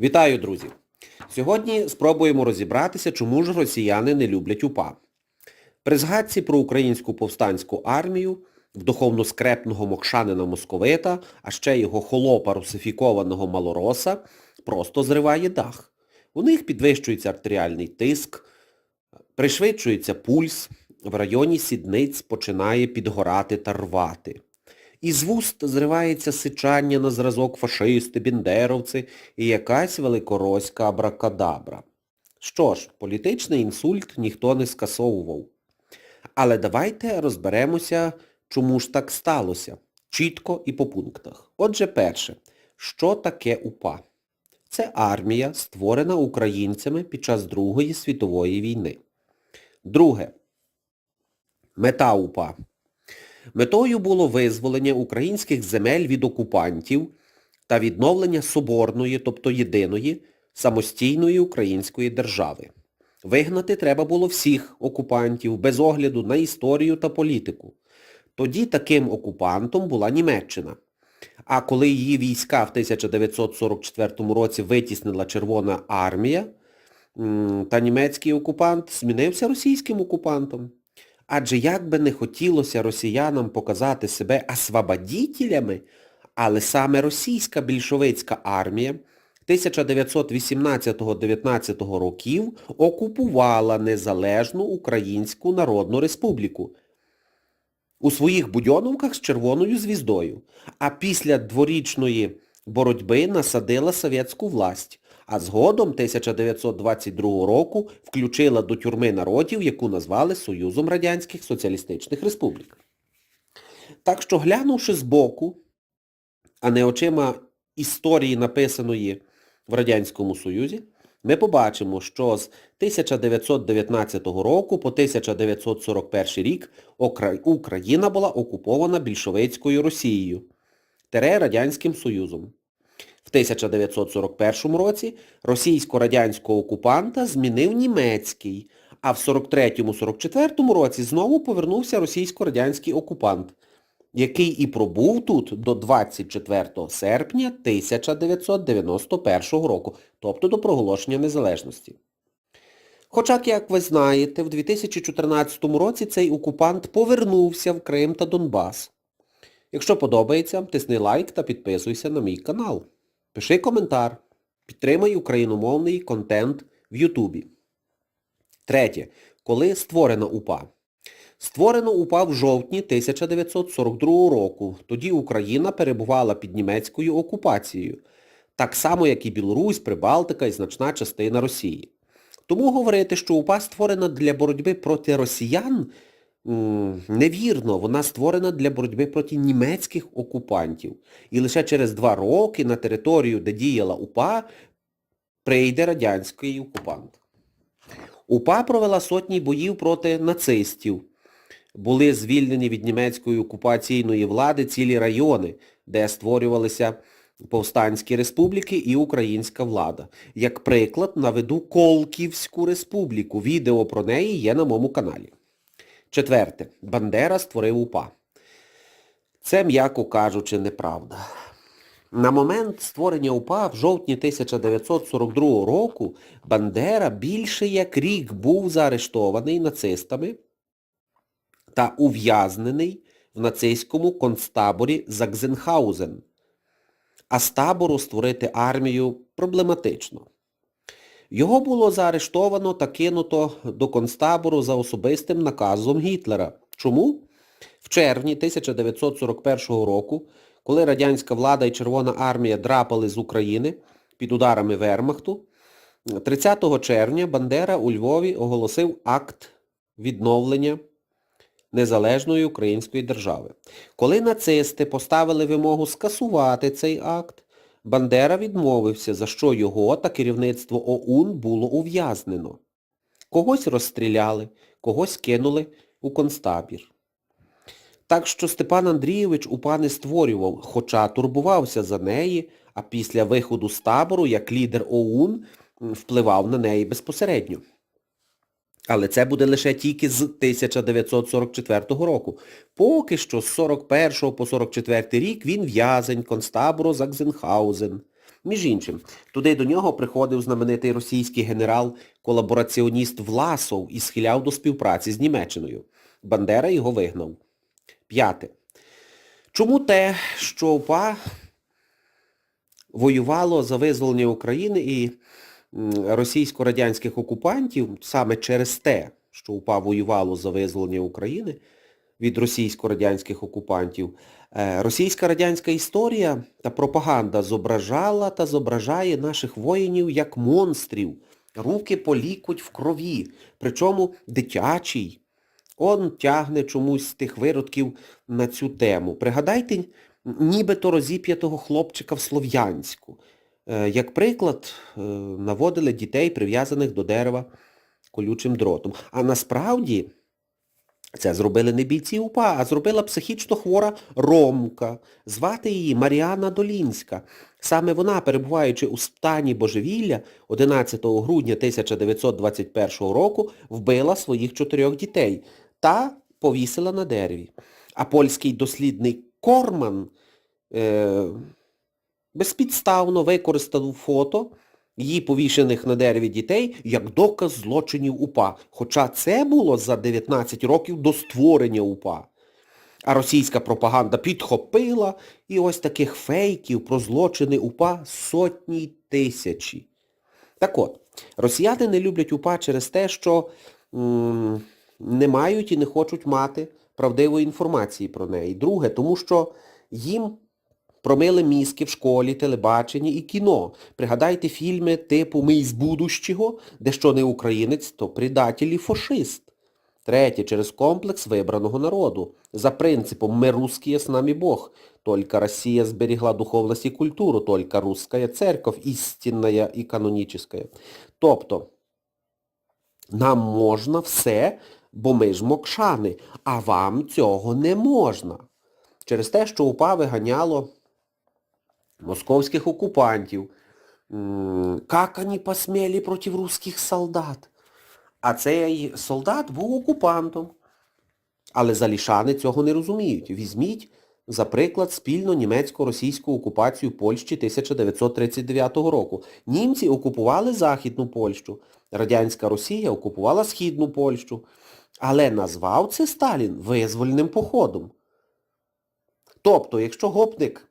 Вітаю, друзі! Сьогодні спробуємо розібратися, чому ж росіяни не люблять УПА. При згадці про українську повстанську армію, в духовно-скрепного мокшанина Московита, а ще його холопа русифікованого малороса, просто зриває дах. У них підвищується артеріальний тиск, пришвидшується пульс, в районі сідниць починає підгорати та рвати. Із вуст зривається сичання на зразок фашисти, біндеровці і якась великороська абракадабра. Що ж, політичний інсульт ніхто не скасовував. Але давайте розберемося, чому ж так сталося. Чітко і по пунктах. Отже, перше, що таке УПА? Це армія, створена українцями під час Другої світової війни. Друге. Мета УПА. Метою було визволення українських земель від окупантів та відновлення соборної, тобто єдиної, самостійної української держави. Вигнати треба було всіх окупантів без огляду на історію та політику. Тоді таким окупантом була Німеччина. А коли її війська в 1944 році витіснила Червона армія, та німецький окупант змінився російським окупантом. Адже як би не хотілося росіянам показати себе освободітелями, але саме російська більшовицька армія 1918-19 років окупувала Незалежну Українську Народну Республіку. У своїх будьоновках з червоною звіздою, а після дворічної боротьби насадила совєтську власть, а згодом 1922 року включила до тюрми народів, яку назвали Союзом Радянських Соціалістичних Республік. Так що, глянувши збоку, а не очима історії, написаної в Радянському Союзі, ми побачимо, що з 1919 року по 1941 рік Україна була окупована більшовицькою Росією, тере Радянським Союзом. В 1941 році російсько-радянського окупанта змінив німецький, а в 43-44 році знову повернувся російсько-радянський окупант, який і пробув тут до 24 серпня 1991 року, тобто до проголошення незалежності. Хоча, як ви знаєте, в 2014 році цей окупант повернувся в Крим та Донбас. Якщо подобається, тисни лайк та підписуйся на мій канал. Пиши коментар. Підтримай україномовний контент в Ютубі. Третє. Коли створена УПА? Створено УПА в жовтні 1942 року. Тоді Україна перебувала під німецькою окупацією. Так само, як і Білорусь, Прибалтика і значна частина Росії. Тому говорити, що УПА створена для боротьби проти росіян, невірно, вона створена для боротьби проти німецьких окупантів. І лише через два роки на територію, де діяла УПА, прийде радянський окупант. УПА провела сотні боїв проти нацистів. Були звільнені від німецької окупаційної влади цілі райони, де створювалися повстанські республіки і українська влада. Як приклад, наведу Колківську республіку. Відео про неї є на моєму каналі. Четверте. Бандера створив УПА. Це, м'яко кажучи, неправда. На момент створення УПА в жовтні 1942 року Бандера більше як рік був заарештований нацистами та ув'язнений в нацистському концтаборі Закзенхаузен. А з табору створити армію проблематично. Його було заарештовано та кинуто до концтабору за особистим наказом Гітлера. Чому? В червні 1941 року, коли радянська влада і Червона армія драпали з України під ударами Вермахту, 30 червня Бандера у Львові оголосив акт відновлення незалежної української держави. Коли нацисти поставили вимогу скасувати цей акт, Бандера відмовився, за що його та керівництво ОУН було ув'язнено. Когось розстріляли, когось кинули у концтабір. Так що Степан Андрійович УПА не створював, хоча турбувався за неї, а після виходу з табору, як лідер ОУН, впливав на неї безпосередньо. Але це буде лише тільки з 1944 року. Поки що з 41 по 44 рік він в'язень концтабору Закзенхаузен. Між іншим, туди до нього приходив знаменитий російський генерал-колабораціоніст Власов і схиляв до співпраці з Німеччиною. Бандера його вигнав. П'яте. Чому те, що УПА воювало за визволення України і російсько-радянських окупантів саме через те, що УПА воювало за визволення України від російсько-радянських окупантів, е, російська радянська історія та пропаганда зображала та зображає наших воїнів як монстрів. Руки полікуть в крові, причому дитячий. Он тягне чомусь з тих виродків на цю тему. Пригадайте нібито розіп'ятого хлопчика в Слов'янську. Е, Як приклад, е, наводили дітей, прив'язаних до дерева колючим дротом. А насправді це зробили не бійці УПА, а зробила психічно хвора Ромка. Звати її Маріана Долінська. Саме вона, перебуваючи у стані божевілля, 11 грудня 1921 року вбила своїх чотирьох дітей та повісила на дереві. А польський дослідник Корман е, безпідставно використав фото її повішених на дереві дітей як доказ злочинів УПА. Хоча це було за 19 років до створення УПА. А російська пропаганда підхопила і ось таких фейків про злочини УПА сотні тисячі. Так от, росіяни не люблять УПА через те, що м, не мають і не хочуть мати правдивої інформації про неї. Друге, тому що їм промили мізки в школі, телебаченні і кіно. Пригадайте фільми типу «Ми із будущого», де що не українець, то предатель і фашист. Третє, через комплекс вибраного народу. За принципом «Мы русские, с нами Бог». Только Россия зберегла духовность и культуру, только русская церковь истинная и каноническая. Тобто, нам можна все, бо ми ж мокшани, а вам цього не можна. Через те, що УПА виганяло московських окупантів. Как они посмели проти русских солдат? А цей солдат був окупантом. Але залішани цього не розуміють. Візьміть, за приклад, спільно німецько-російську окупацію Польщі 1939 року. Німці окупували Західну Польщу, Радянська Росія окупувала Східну Польщу. Але назвав це Сталін визвольним походом. Тобто, якщо гопник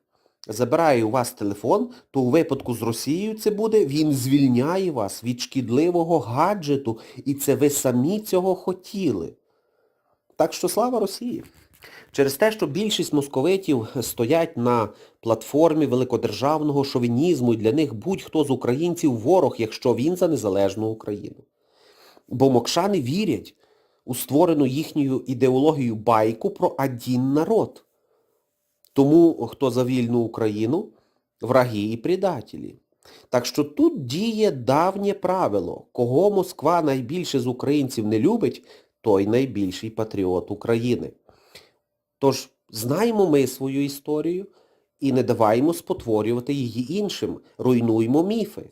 забирає у вас телефон, то у випадку з Росією це буде, він звільняє вас від шкідливого гаджету, і це ви самі цього хотіли. Так що слава Росії! Через те, що більшість московитів стоять на платформі великодержавного шовінізму, і для них будь-хто з українців ворог, якщо він за незалежну Україну. Бо мокшани вірять у створену їхньою ідеологією байку про один народ. Тому, хто за вільну Україну, враги і предателі. Так що тут діє давнє правило. Кого Москва найбільше з українців не любить, той найбільший патріот України. Тож, знаємо ми свою історію і не даваємо спотворювати її іншим, руйнуймо міфи.